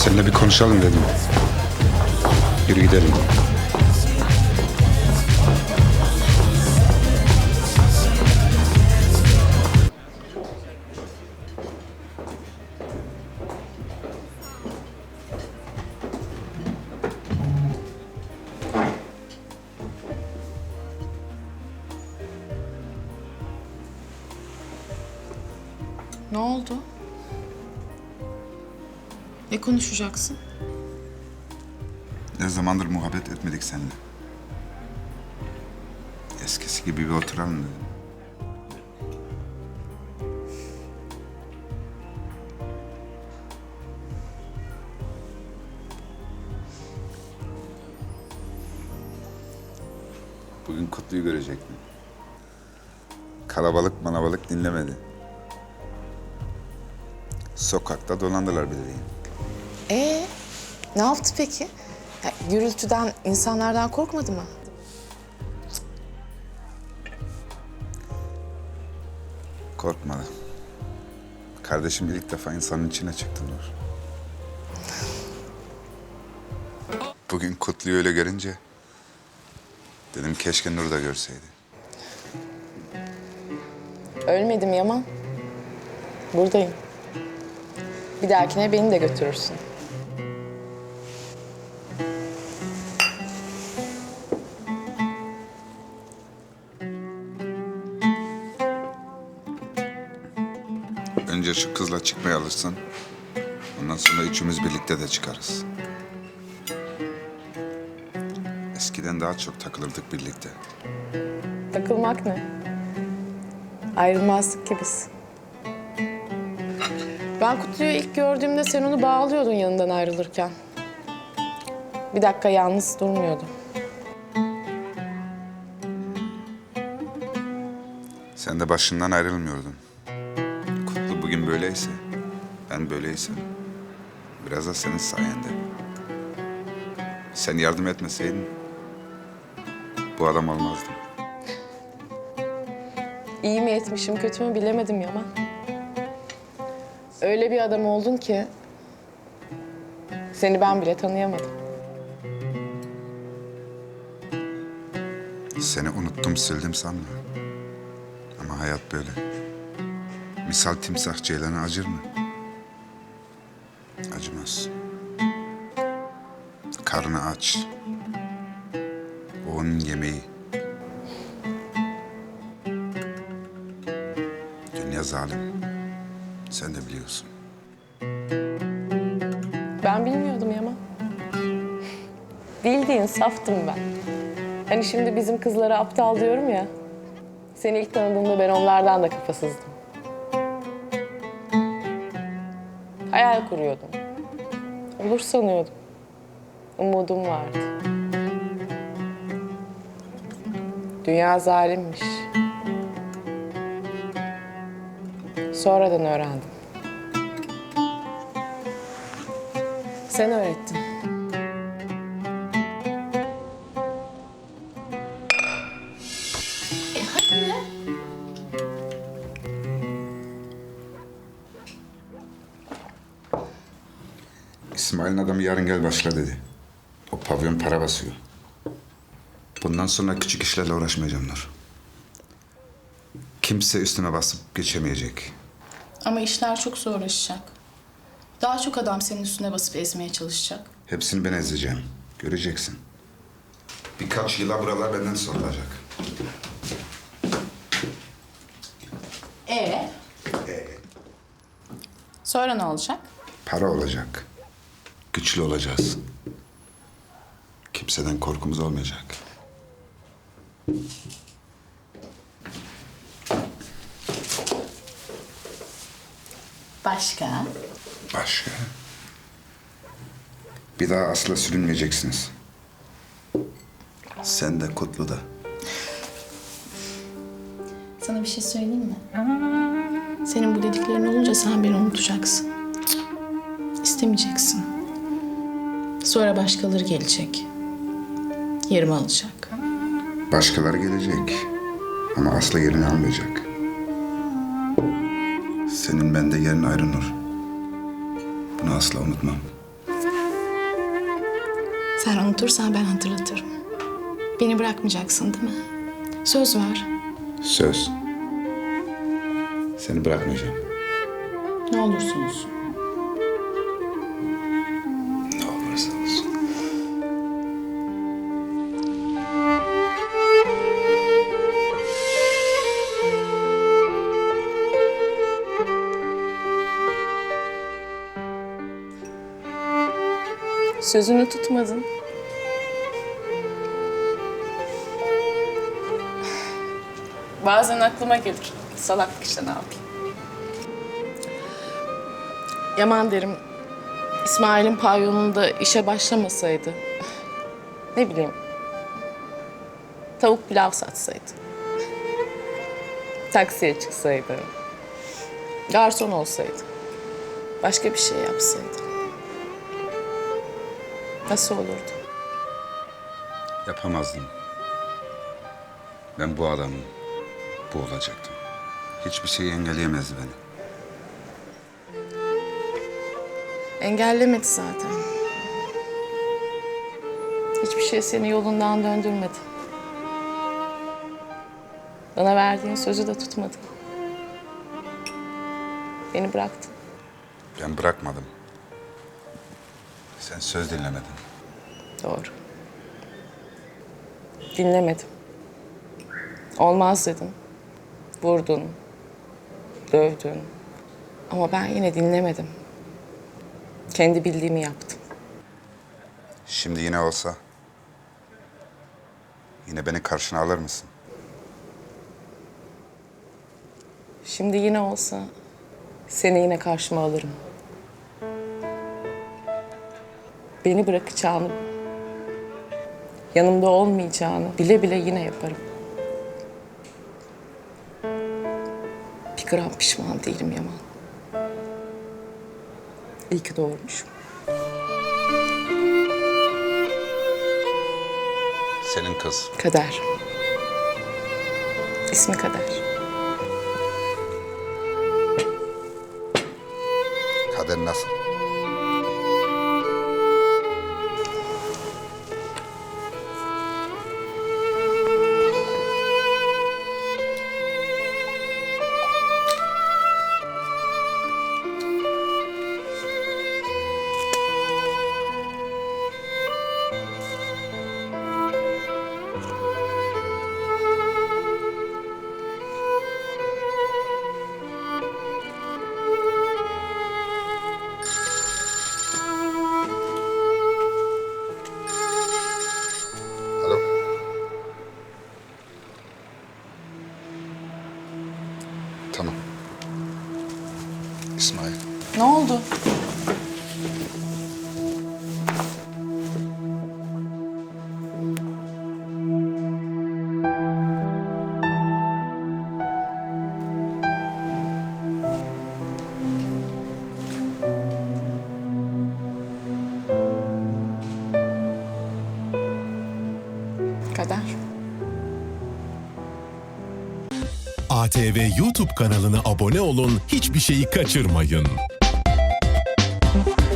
Seninle bir konuşalım dedim. Yürü gidelim. Ne oldu? Ne konuşacaksın? Ne zamandır muhabbet etmedik seninle. Eskisi gibi bir oturalım dedim. Bugün Kutlu'yu görecektim. Kalabalık manabalık dinlemedi. Sokakta dolandılar bildiğin. Ee, ne yaptı peki? Ya, gürültüden, insanlardan korkmadı mı? Korkma. Kardeşim ilk defa insanın içine çıktı Nur. Bugün Kutlu'yu öyle görünce dedim keşke Nur da görseydi. Ölmedim Yaman. Buradayım. Bir dahakine beni de götürürsün. Önce şu kızla çıkmaya alırsın. Ondan sonra üçümüz birlikte de çıkarız. Eskiden daha çok takılırdık birlikte. Takılmak ne? Ayrılmazdık ki biz. Ben Kutlu'yu ilk gördüğümde sen onu bağlıyordun yanından ayrılırken. Bir dakika yalnız durmuyordu. Sen de başından ayrılmıyordun. Bugün böyleyse, ben böyleysem biraz da senin sayende. Sen yardım etmeseydin bu adam olmazdım. İyi mi etmişim, kötü mü bilemedim Yaman. Öyle bir adam oldun ki seni ben bile tanıyamadım. Seni unuttum sildim sanma. Ama hayat böyle. Misal timsah ceylana acır mı? Acımaz. Karnı aç. O onun yemeği. Dünya zalim. Sen de biliyorsun. Ben bilmiyordum Yaman. Bildiğin saftım ben. Hani şimdi bizim kızlara aptal diyorum ya. Seni ilk tanıdığımda ben onlardan da kafasızdım. Hayal kuruyordum. Olur sanıyordum. Umudum vardı. Dünya zalimmiş. Sonradan öğrendim. Sen öğrettin. İsmail'in adamı yarın gel başla dedi. O pavyon para basıyor. Bundan sonra küçük işlerle uğraşmayacağım Nur. Kimse üstüme basıp geçemeyecek. Ama işler çok zorlaşacak. Daha çok adam senin üstüne basıp ezmeye çalışacak. Hepsini ben ezeceğim. Göreceksin. Birkaç yıla buralar benden sorulacak. Ee? Sonra ne olacak? Para olacak. Güçlü olacağız. Kimseden korkumuz olmayacak. Başka? Başka? Bir daha asla sürünmeyeceksiniz. Sen de Kutlu da. Sana bir şey söyleyeyim mi? Senin bu dediklerin olunca sen beni unutacaksın. İstemeyeceksin. Sonra başkaları gelecek. Yerimi alacak. Başkaları gelecek. Ama asla yerini almayacak. Senin bende yerin ayrı Nur. Bunu asla unutmam. Sen unutursan ben hatırlatırım. Beni bırakmayacaksın değil mi? Söz ver. Söz. Seni bırakmayacağım. Ne olursa Sözünü tutmadın. Bazen aklıma gelir. Salaklık işte ne yapayım. Yaman derim. İsmail'in pavyonunda işe başlamasaydı. Ne bileyim. Tavuk pilav satsaydı. Taksiye çıksaydı. Garson olsaydı. Başka bir şey yapsaydı. Nasıl olurdu? Yapamazdım. Ben bu adamım. Bu olacaktım. Hiçbir şey engelleyemezdi beni. Engellemedi zaten. Hiçbir şey seni yolundan döndürmedi. Bana verdiğin sözü de tutmadın. Beni bıraktın. Ben bırakmadım. Sen söz dinlemedin. Doğru. Dinlemedim. Olmaz dedin. Vurdun. Dövdün. Ama ben yine dinlemedim. Kendi bildiğimi yaptım. Şimdi yine olsa... Yine beni karşına alır mısın? Şimdi yine olsa seni yine karşıma alırım. Beni bırakacağını, yanımda olmayacağını bile bile yine yaparım. Bir gram pişman değilim Yaman. İyi ki doğurmuşum. Senin kız. Kader. İsmi Kader. Kader nasıl? Ne oldu? ATV YouTube kanalına abone olun, hiçbir şeyi kaçırmayın. Bye.